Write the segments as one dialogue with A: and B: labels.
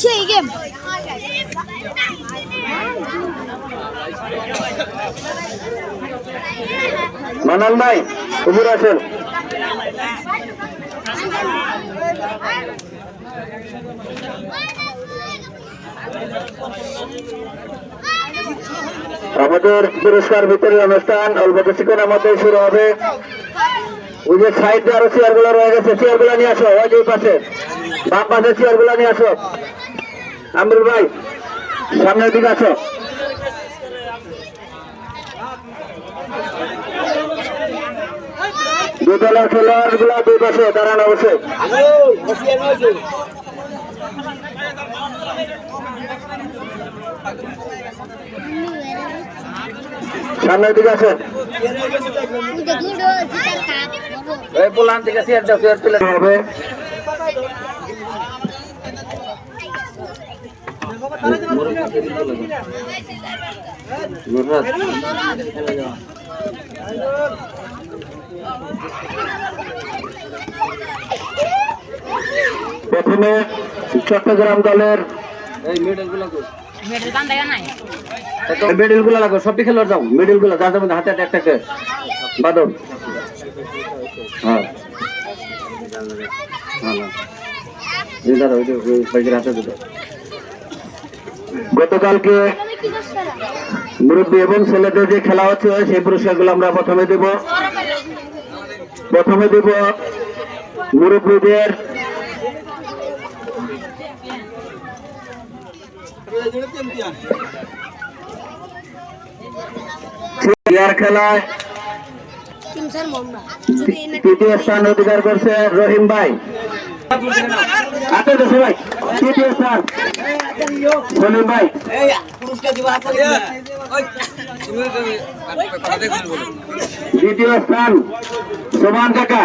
A: সেই গেম
B: মানান ভাই উপরে আসেন। আমাদের পুরস্কার বিতরণ অনুষ্ঠান অল্প কিছুক্ষণের মধ্যে শুরু হবে। ওই যে সাইডে আরও চেয়ারগুলো রয়ে গেছে চেয়ারগুলো নিয়ে আসো, ওই যে পাশে। বাম পাশে চেয়ারগুলো নিয়ে আসো। আমিরুল ভাই, সামনের দিকে আসো। দলের খেলোয়াড়গুলো দুই পাশে দাঁড়ানো অবশ্যই। সামনের দিকে আসেন। এই পোলান থেকে চেয়ার দাও চেয়ার তুলে হবে। প্রথমে চট্টগ্রাম দলের মিডিলগুলো লাগো সবটি খেলোয়াড় যাও। মিডিলগুলো যার মধ্যে হাতে হাতে একটা বাদল হ্যাঁ। হ্যাঁ, হ্যাঁ। গতকালকে মুরব্বী এবং ছেলেদের যে খেলা হচ্ছে সেই পুরস্কারগুলো আমরা প্রথমে দেব। প্রথমে দেব মুরব্বীদের চেয়ার খেলায় তৃতীয় স্থান অধিকার করছে রহিম ভাই। হাতে তো সবাই তৃতীয় স্থান। সলিম ভাই। দ্বিতীয় স্থান সোমান কাকা।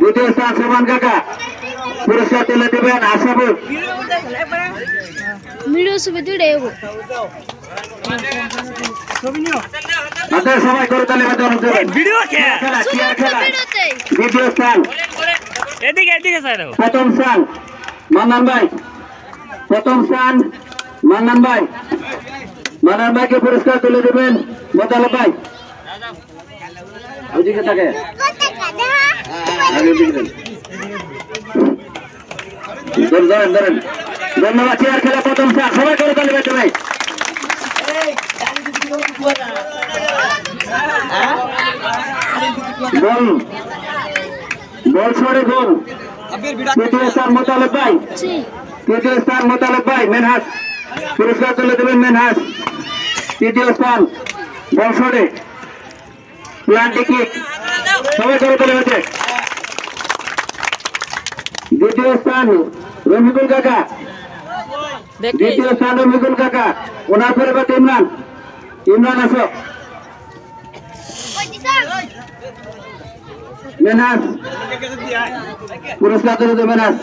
B: দ্বিতীয় স্থান সোমান কাকা। পুরস্কার তুলে দেবেন
A: ভিডিও
B: হাতে সবাই করে তালে
C: ভিডিও কে?
B: খেলা দ্বিতীয় স্থান
C: এদিকে এদিকে স্যার
B: প্রথম স্থান মান্নান ভাই। প্রথম স্থান মান্নান ভাই। মান্নান ভাইকে পুরস্কার তুলে দেবেন মোতালেব ভাই। ওইদিকে থাকে। ধরেন, ধরেন। ধন্যবাদ চেয়ার খেলা প্রথম সবাই করে তালে বেঁচে ভাই। বল বল ছড়ে গোল তৃতীয় স্থান মোতালেব ভাই। তৃতীয় স্থান মোতালেব ভাই মেনহাস। পুরস্কার তুলে দেবেন মেনহাস। তৃতীয় স্থান বংশরে প্লান্টি কিক। সবাই করে তুলে হয়েছে দ্বিতীয় স্থান রফিকুল কাকা। দ্বিতীয় স্থান রফিকুল কাকা। ওনার পরিবর্তে ইমরান। ইমরান আসো মেনহাস পুরস্কার তুলে দেবেন মেনহাস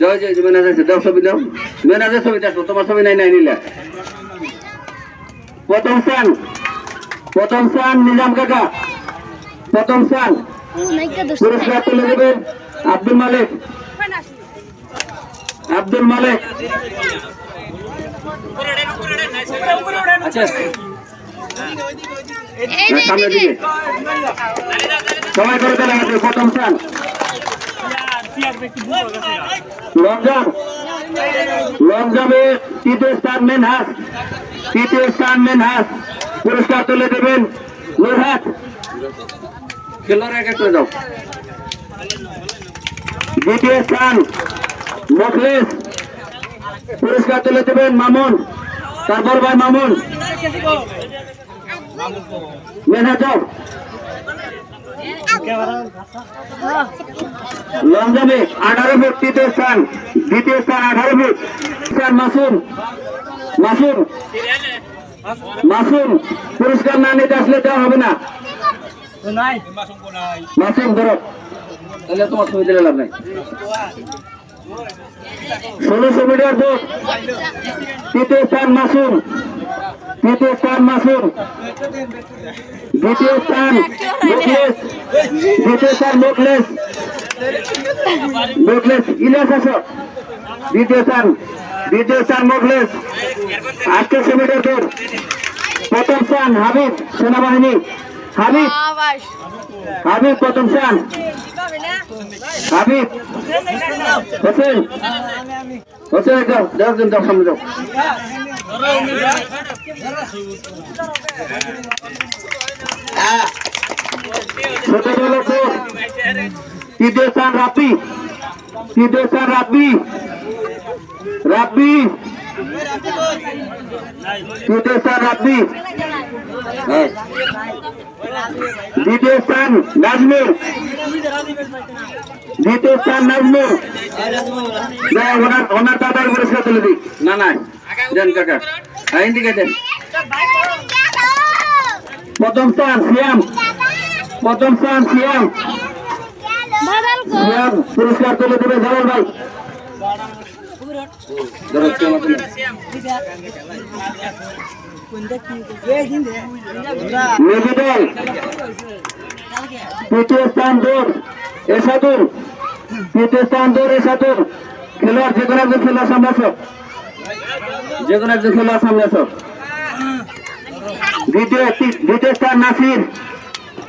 B: জয় জয় মেনাজ আছে। দাও ছবি দাও। মেনাজের ছবি দেখো তোমার ছবি নাই নাই নিলে। প্রথম স্থান। প্রথম স্থান নিজাম কাকা। প্রথম স্থান। পুরস্কার তুলে দেবেন আব্দুল মালিক আব্দুল মালিক আচ্ছা সবাই করে চলে গেছে প্রথম স্থান লঞ্জাম লঞ্জামে তৃতীয় স্থান মেনহাস তৃতীয় স্থান মেনহাস পুরস্কার তুলে দেবেন নুরহাট পুরস্কার তুলে দেবেন মামুন। তারপর ভাই মামুন। আঠারো ফুট, তৃতীয় স্থান। দ্বিতীয় স্থান, আঠারো ফুট। স্থান মাসুম। মাসুম। মাসুম, পুরস্কার না নিতে আসলে দেওয়া হবে না। মাসুম, ধরো। তাহলে তোমার ছবি দিলে লাভ নাই। ষোলোশো মিটার বুট তৃতীয় স্থান মাসুম। তৃতীয় স্থান মাসুম। দ্বিতীয় স্থান মুখলেস। দ্বিতীয় স্থান মুখলেস। মুখলেস, ইলিয়াস আসো। দ্বিতীয় স্থান দ্বিতীয় স্থান মিটার দৌড়। প্রথম স্থান হাবিব, সেনাবাহিনী। হাবিব হাবিব প্রথম স্থান হাবিব হোসেন। হোসেন যাও যাও যাও সামনে যাও ছোট তো তৃতীয় স্থান রাব্বি। তৃতীয় স্থান রাব্বি। রাব্বি। তৃতীয় স্থান রাব্বি হ্যাঁ। দ্বিতীয় স্থান নাজমুর দ্বিতীয় স্থান নাজমুর ওনার ওনার দাদার পুরস্কার তুলে দিই। না না, দেন কাকা। হ্যাঁ দিকে দেন প্রথম স্থান, সিয়াম। প্রথম স্থান, সিয়াম। সিয়াম পুরস্কার দেবে ভাই। মেজেদল তৃতীয় স্থান দৌড় এসাদুর তৃতীয় স্থান দৌড় এসাদুর খেলোয়াড় যে কোনো একজন খেলোয়াড় সামনে আসো। যে কোনো একজন খেলোয়াড় সামনে আসো। দ্বিতীয় স্থান নাসির।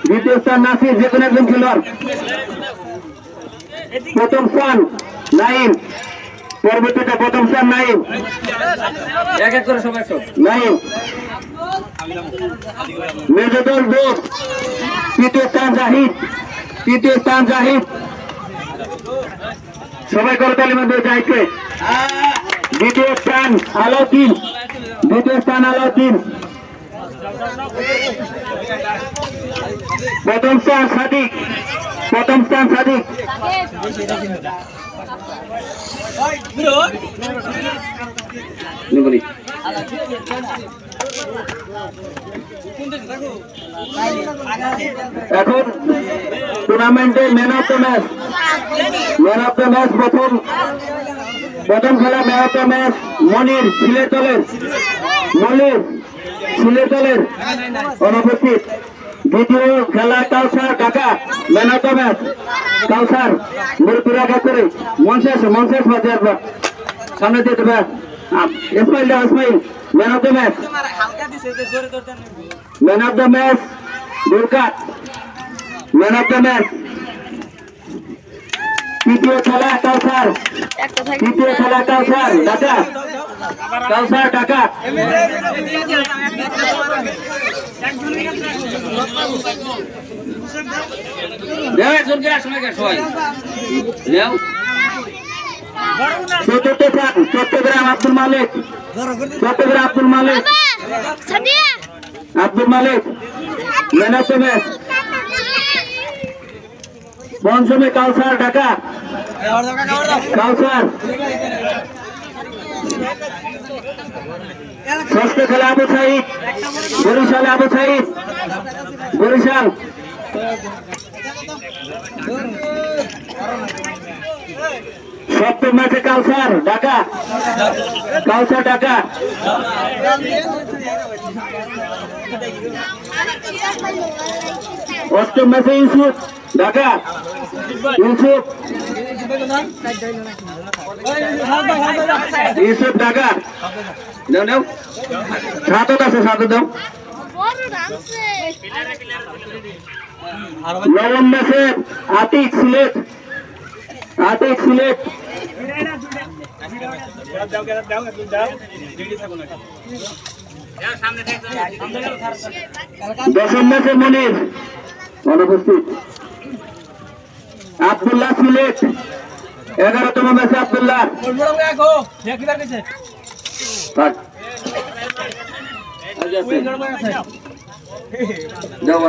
B: দ্বিতীয় স্থান নাসির যে কোনো একজন খেলোয়াড়। প্রথম স্থান নাইম। পরবর্তীতে প্রথম স্থান নাইম। এক এক করে সবাই নাইম। মেজদল দোষ তৃতীয় স্থান জাহিদ। তৃতীয় স্থান জাহিদ। সবাই করে তালি মধ্যে জাহিদকে দ্বিতীয় স্থান আলাউদ্দিন। দ্বিতীয় স্থান আলাউদ্দিন। প্রথম স্থান সাদিক। প্রথম স্থান সাদিক। এখন টুর্নামেন্টের man of the match man of the match প্রথম প্রথম খেলা man of the match Monir Sylhet দলের। মনির সিলেট দলের। অনুপস্থিত। দ্বিতীয় খেলা কাউসার কাকা man of the match Kawsar মুরপুরা করে। মনশেষ মনশেষ মাঝে আসবা সামনে দিয়ে দেবে। ইসমাইল দাও Ismail. Man of the match man of the match Durga. Man of the match তৃতীয় খেলা কাউসার। তৃতীয় খেলা কাউসার টাকা কাউসার টাকা। চতুর্থ স্থান চট্টগ্রাম আব্দুল মালিক। চট্টগ্রাম আব্দুল মালিক। আব্দুল মালিক। দ্য পঞ্চমে কাউসার ঢাকা কাউসার ষষ্ঠ খেলা আবু সাইদ, বরিশাল আবু সাইদ, বরিশাল। সপ্তম ম্যাচে কাউসার, ঢাকা। কাউসার, ঢাকা। অষ্টম ম্যাচে ইউসুফ, ঢাকা। ইউসুফ। ইউসুফ ঢাকা দাও দাও সাতত আছে, সাতত দাও।
A: বড় ডান্সে
B: আতিক সিলেট। আতিক সিলেট। দশম ম্যাচে মনির। অনুপস্থিত। আবদুল্লাহ সিলেট। এগারোতম ম্যাচে আবদুল্লাহ। যাও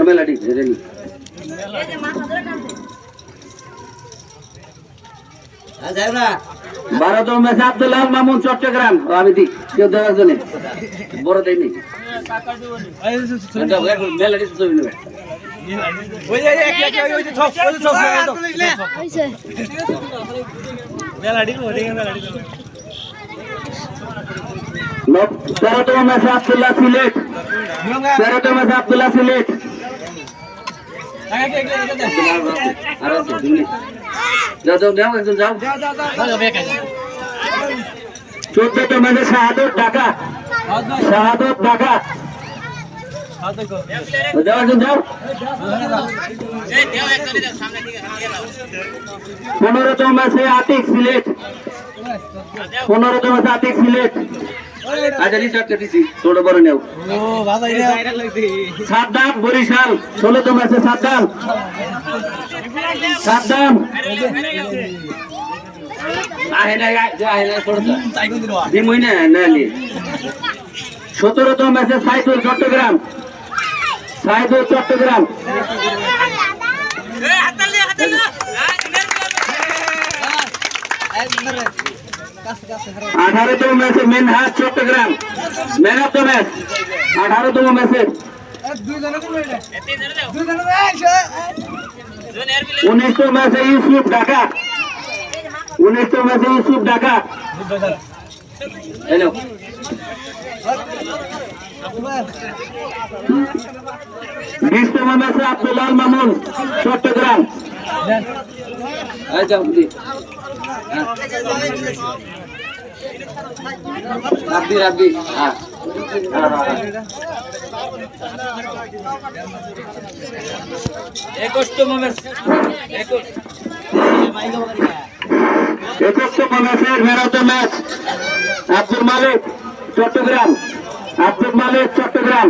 B: বারোতম ম্যাচে আব্দুল্লাহ মামুন চট্টগ্রাম আমি দিই কেউ দেওয়ার জন্য বড় দেয়নি নেবে
A: হইছে
B: নব- তেরোতম ম্যাচে আবদুল্লাহ সিলেট। তেরোতম ম্যাচে আবদুল্লাহ সিলেট। চোদ্দতম ম্যাচে শাহাদত ঢাকা শাহাদত ঢাকা যাও একজন যাও। পনেরোতম ম্যাচে আতিক সিলেট। পনেরোতম ম্যাচে আতিক সিলেট। আচ্ছা রিচার্জ দিছি ছোট বড় নেও। সাদ্দাম বরিশাল ষোলোতম ম্যাচে সাদ্দাম। সাদ্দাম। সতেরোতম ম্যাচে সাইদুল চট্টগ্রাম। সাইদুল চট্টগ্রাম। আঠারোতম ম্যাচে Menhaj Chittagong. Man of the match আঠারোতম ম্যাচে। উনিশতম ম্যাচে ইউসুফ ঢাকা। উনিশতম ম্যাচে ইউসুফ ঢাকা। হ্যালো বিশতম ম্যাচে আব্দুল্লাল মামুন চট্টগ্রাম। রাব্বি রাব্বি। হ্যাঁ।
C: একুশতম ম্যাচ একুশ।
B: একুশতম ম্যাচের man of the match Abdul Malik Chittagong. Abdul Malik, Chittagong.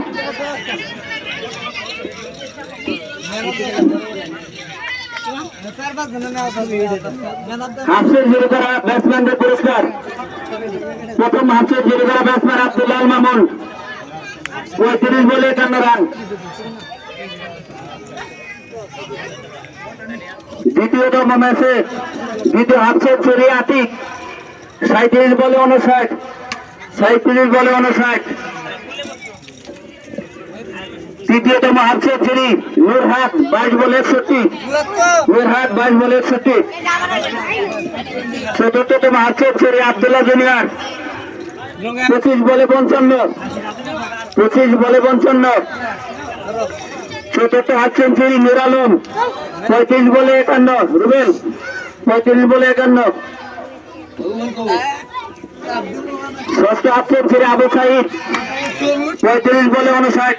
B: হাফসের zero করা ব্যাটসম্যানদের পুরস্কার। প্রথম হাফসের মামুন। বলে রান। দ্বিতীয়তম ম্যাচে দ্বিতীয় হাফ সেঞ্চুরি আতিক। সাঁত্রিশ বলে উনষাট সাঁত্রিশ বলে উনষাট তৃতীয়তম হাফ সেঞ্চুরি নূরহাট বাইশ বলে একষট্টি। নূরহাট বাইশ বলে একষট্টি। চতুর্থতম হাফ সেঞ্চুরি আবদুল্লাহ জুনিয়র। পঁচিশ বলে পঞ্চান্ন। পঁচিশ বলে পঞ্চান্ন। চতুর্থ হাফ সেঞ্চুরি নুর আলম। পঁয়ত্রিশ বলে একান্ন। রুবেল, পঁয়ত্রিশ বলে একান্ন। ষষ্ঠ হাফ সেঞ্চুরি আবু সাইদ। পঁয়ত্রিশ বলে উনষাট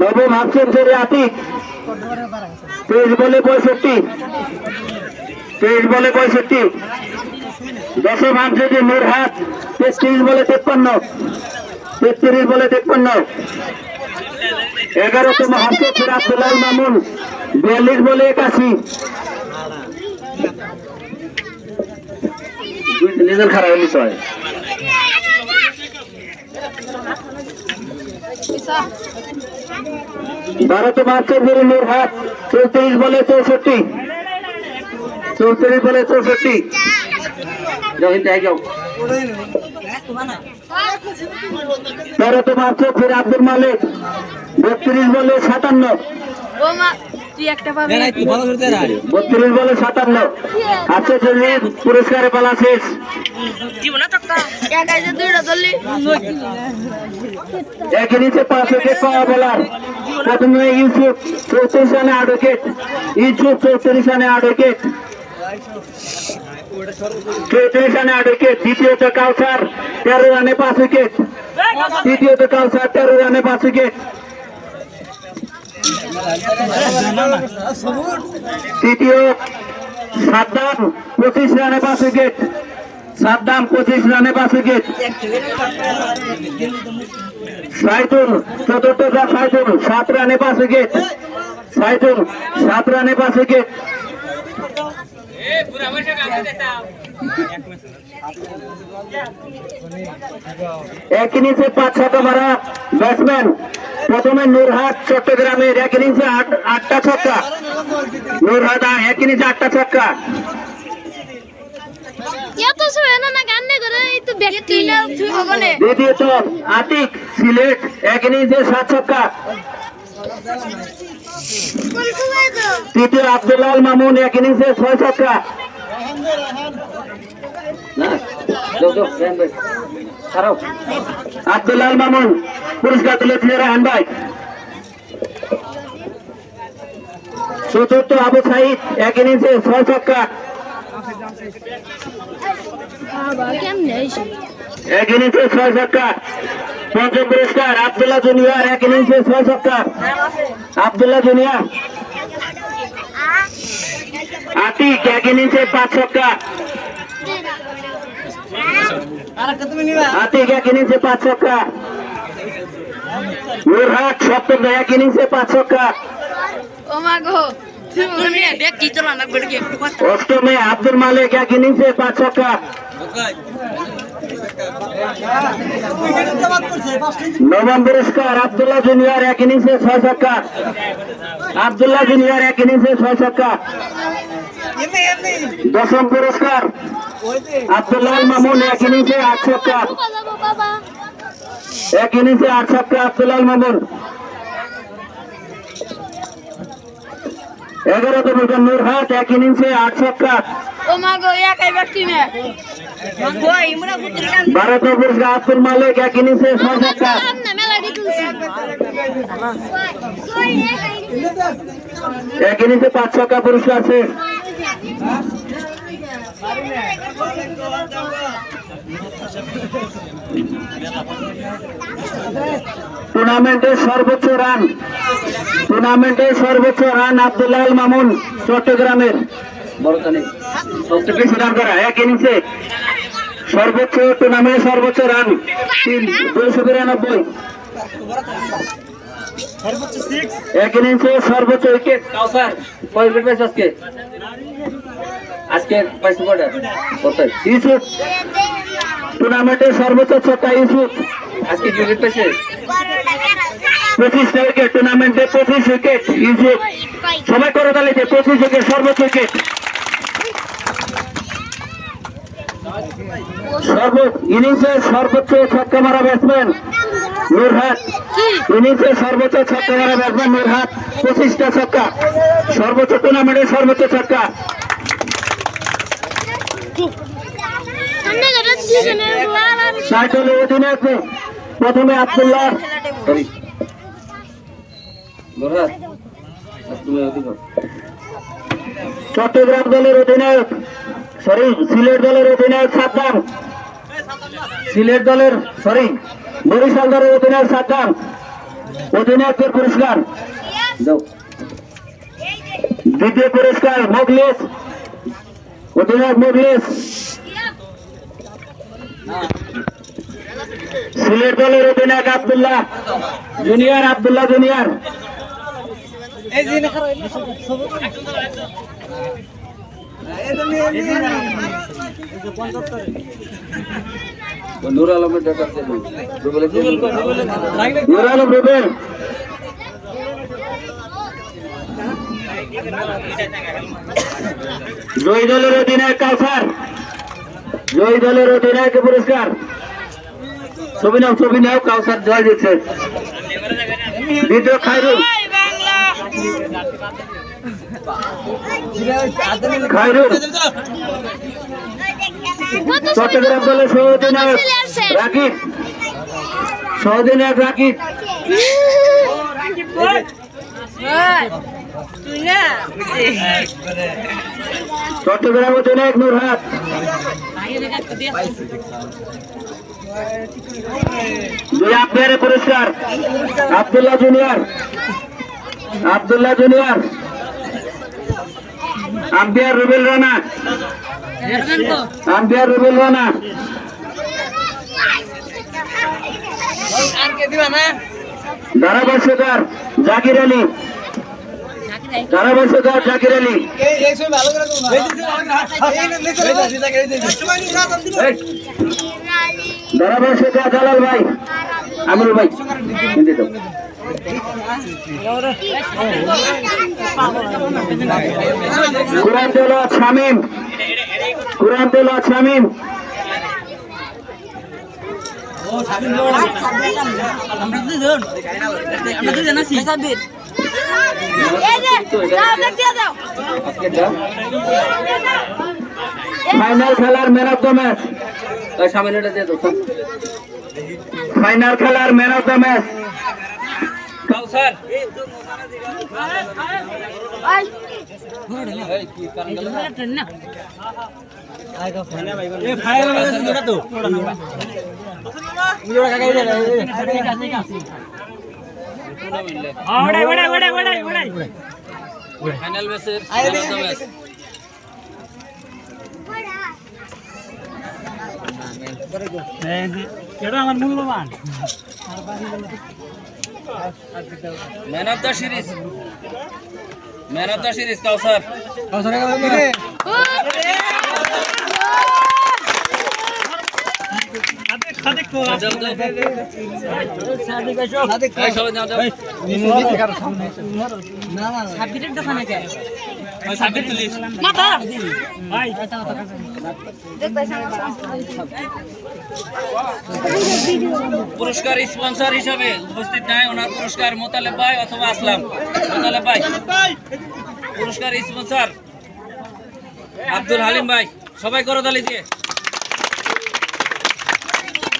B: নবম হাফ সেঞ্চুরি আতিক। তেইশ বলে পঁয়ষট্টি। তেইশ বলে পঁয়ষট্টি। দশম সেঞ্চুরি নূরহাট তেত্রিশ বলে তেপ্পান্ন। তেত্রিশ বলে তেপ্পান্ন। এগারোতম হাফ সেঞ্চুরি আব্দুল্লাহ মামুন, বিয়াল্লিশ বলে একাশি। নিজের খারাপ হলি ভারত মার্চের বিরুদ্ধে হাত চৌত্রিশ বলে চৌষট্টি। চৌত্রিশ বলে চৌষট্টি। ভারত মাত্র ফির আব্দুল মালিক, বত্রিশ বলে সাতান্ন।
A: তুই একটা পাবি।
B: বত্রিশ বলে সাতান্ন। আছে চল্লিশ পুরস্কারে পালা শেষ।
A: একা যে দুইটা ধরলি।
B: একই নিচে পাঁচ উইকেট পাওয়া বলার প্রথমে ইউসুফ চৌত্রিশ রানে আট উইকেট ইউসুফ চৌত্রিশ রানে আট উইকেট চৌত্রিশ রানে আট উইকেট দ্বিতীয়ত কাউসার তেরো রানে পাঁচ উইকেট তৃতীয়ত কাউসার তেরো রানে পাঁচ উইকেট তৃতীয়, সাদ্দাম, পঁচিশ রানে পাঁচ উইকেট। সাদ্দাম, পঁচিশ রানে পাঁচ উইকেট। সাইদুল, চতুর্থ সাত রানে পাঁচ উইকেট। সাইদুল, সাত রানে পাঁচ উইকেট। এক ইনিংসে পাঁচ ছক্কা মারা ব্যাটসম্যান প্রথমে নূরহাট চট্টগ্রামের এক ইনিংসে আট- আটটা ছক্কা। নূরহাট এক ইনিংসে আটটা ছক্কা। দ্বিতীয়ত আতিক সিলেট এক ইনিংসে সাত ছক্কা। তৃতীয় আব্দুল্লাল মামুন এক ইনিংসে ছয় ছক্কা। আব্দুল্লাল মামুন, পুরস্কার তুলেছিল রাহান ভাই। চতুর্থ আবু সাইদ, এক ইনিংসে ছয় ছক্কা। এক ইনিংসে ছয় ছক্কা। পঞ্চম পুরস্কার, আব্দুল্লাহ জুনিয়র, এক ইনিংসে ছয় ছক্কা। আব্দুল্লাহ জুনিয়র। আতিক, এক ইনিংসে পাঁচ ছক্কা। আতিক এক ইনিংসে পাঁচ ছক্কা। নুরহাট সপ্তম এক ইনিংসে পাঁচ ছক্কা। অষ্টমে আব্দুল মালিক এক ইনিংসে পাঁচ ছক্কা। নবম পুরস্কার আব্দুল্লাহ জুনিয়র এক ইনিংসে ছয় ছক্কা। আব্দুল্লাহ জুনিয়র এক ইনিংসে ছয় ছক্কা। দশম পুরস্কার আব্দুল্লাহ মামুন, এক ইনিংসে আট ছক্কা এক ইনিংসে আট ছক্কা আব্দুল্লাহ মামুন। এগারোতম পুরস্কার নূরহাট, এক ইনিংসে আট ছক্কা আব্দুল মালিক, এক ইনিংসে ছয় এক ইনিংসে পাঁচ ছক্কা পুরস্কার শেষ। টুর্নামেন্টের সর্বোচ্চ রান। টুর্নামেন্টের সর্বোচ্চ রান আব্দুল্লাহ আল মামুন, চট্টগ্রামের। রান করা, এক ইনিংসে সর্বোচ্চ টুর্নামেন্টের সর্বোচ্চ রান, তিন, দুইশো বিরানব্বই। এক ইনিংসে সর্বোচ্চ উইকেট
C: কয় উইকেট আজকে। আজকে পাইছে কয়টা কত?
B: ইউসুফ টুর্নামেন্টের সর্বোচ্চ ছক্কা ইউসুফ
C: আজকে উইকেট পেয়েছে?
B: পঁচিশটা উইকেট টুর্নামেন্টে পঁচিশ উইকেট ইউসুফ সবাই করে তালিতে পঁচিশ উইকেট সর্বোচ্চ উইকেট। সর্ব ইনিংসে সর্বোচ্চ ছক্কা মারা ব্যাটসম্যান নুরহাট। ইনিংসে সর্বোচ্চ ছক্কা মারা ব্যাটসম্যান নুরহাট। পঁচিশটা ছক্কা। সর্বোচ্চ টুর্নামেন্টের সর্বোচ্চ ছক্কা। অধিনায়ক প্রথমে আব্দুল্লাহ। চট্টগ্রাম দলের অধিনায়ক সরি সিলেট দলের অধিনায়ক সাদ্দাম। সিলেট দলের সরি বরিশাল দলের অধিনায়ক সাদ্দাম। অধিনায়কের পুরস্কার? দ্বিতীয় পুরস্কার মোগলিস। অধিনায়ক মোগলিস সিলেট দলের অধিনায়ক আব্দুল্লাহ জুনিয়র আব্দুল্লাহ জুনিয়র
C: নূর আলমের রুবেল
B: নুর আলম রুবেল। জয়ী দলের অধিনায়ক কাউসার। জয়ী দলের অধিনায়ক পুরস্কার। ছবি নাও ছবি নাও কাউসার জয় দিচ্ছে। দ্বিতীয় খাইরুল। খাইরুল। চট্টগ্রাম দলের সহ অধিনায়ক রাকিব। সহ অধিনায়ক রাকিব। চট্টগ্রাম অধিনায়ক নুরহাট দুই আম্পায়ারের পুরস্কার। Abdullah junior. Abdullah junior. Umpire Rubel Rana. Umpire Rubel Rana. ধারাভাষ্যকার জাকির আলী। যারা বলছে যাও জাকির আলী? যারা বলছে যাও জালাল ভাই? আমিরুল ভাই শামীম। কুরআন শামীম। ফাইনাল খেলার man of the match final খেলার man of the match
C: final ম্যাচের match man of the series man of the series Kawsar এই সবাই নাও যাও পুরস্কার স্পন্সর হিসাবে উপস্থিত নাই। ওনার পুরস্কার মোতালেব ভাই অথবা আসলাম। মোতালেব ভাই। পুরস্কার স্পন্সর আব্দুল হালিম ভাই। সবাই করো তালি দিয়ে।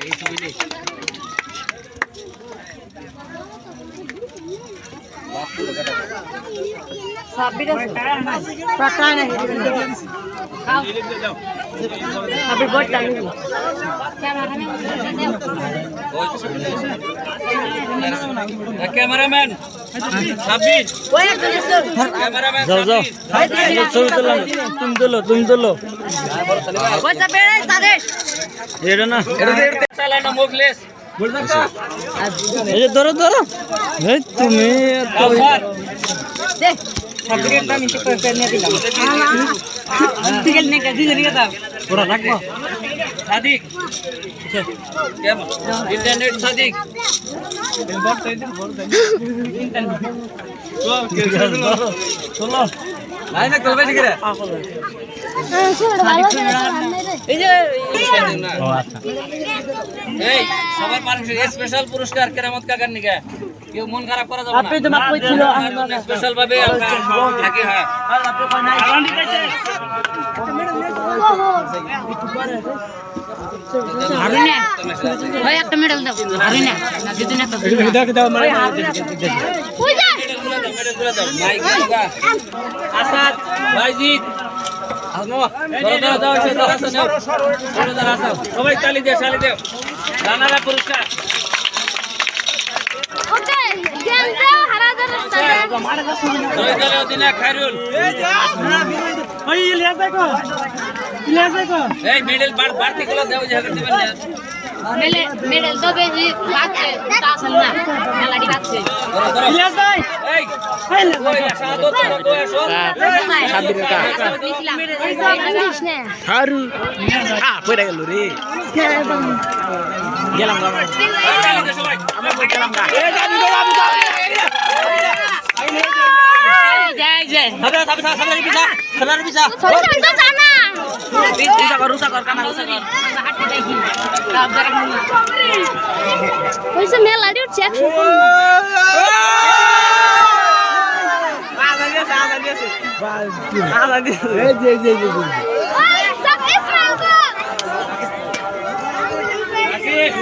C: এই ছবি নেই।
A: আপনি বড় টাইম
C: ওই ক্যামেরাম্যান সাব্বির
A: ওই একজন এসো
C: ক্যামেরাম্যান সাব্বির
D: এটা না। যে ধরো ধরো। এই তুমি
A: ঠিক আছে
D: পুরো রাখব।
C: সাদিক। ইন্টারনেট সাদিক।
D: চলো
A: যে
D: ও আচ্ছা
C: এই সবার মানুষ স্পেশাল পুরস্কার কেরামত কাকার নিকে। কেউ মন খারাপ করা যাবে না।
A: আপনি তো মাপ কইছিল
C: স্পেশাল ভাবে আমরা থাকি হ্যাঁ।
A: হারুনে ওই একটা মেডেল দাও হারুনে। না দিদি না তো
D: দাও দাও মানে
C: মেডেলগুলো দাও, মেডেলগুলো দাও। মাইক লাগা। আসাদ ভাইজিৎ। সবাই তালি দেও তালি দেও রানারা পুরস্কার
D: দেখো
C: এই মেডেল বাড়তি গুলো দেওয়া
A: যাবে মেডেল তো বেশি লাগছে তা আসল না
C: ধরো, ধরো।
D: ইলিয়াস ভাই
C: এই
D: গেলাম সাবরা সাবরা সাবরা পিছা সাবরা পিছা পিছা কর রুসা কর কানা রুসা কর
A: ওইসব মেলাডি উঠছে
D: এই যে যে যে।
C: আসিফ